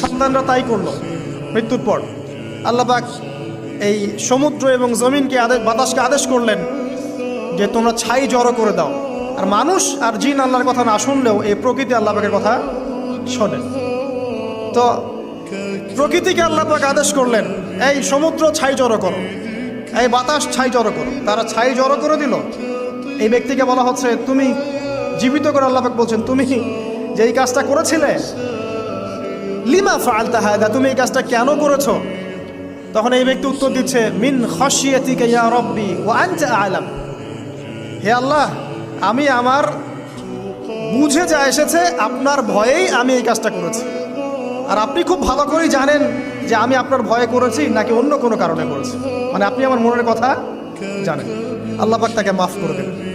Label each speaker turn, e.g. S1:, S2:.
S1: সন্তানরা তাই করল। মৃত্যুর পর। আল্লাপাক এই সমুদ্র এবং জমিনকে আদেশ, বাতাসকে আদেশ করলেন যে তোমরা ছাই জড়ো করে দাও। আর মানুষ আর জিন আল্লাহর কথা না শুনলেও এই প্রকৃতি আল্লাহ পাকের কথা শোনে। তো প্রকৃতিকে আল্লাহ পাক আদেশ করলেন, এই সমুদ্র ছাই জড়ো করো, এই বাতাস ছাই জড়ো করো। তারা ছাই জড়ো করে দিল। এই ব্যক্তিকে বলা হচ্ছে, তুমি জীবিত করে আল্লাহ পাক বলছেন, তুমি যে এই কাজটা করেছিলে লিমা ফালতা হায়দা তুমি এই কাজটা কেন করেছ? তখন এই ব্যক্তি উত্তর দিচ্ছে, মিন খসিয়াতিকে রব্বি ও আলাম। হে আল্লাহ, আমি আমার বুঝে যা এসেছে, আপনার ভয়েই আমি এই কাজটা করেছি। আর আপনি খুব ভালো করেই জানেন যে আমি আপনার ভয়ে করেছি নাকি অন্য কোনো কারণে করেছি। মানে আপনি আমার মনের কথা জানেন। আল্লাহ পাক তাকে মাফ করে দেবেন।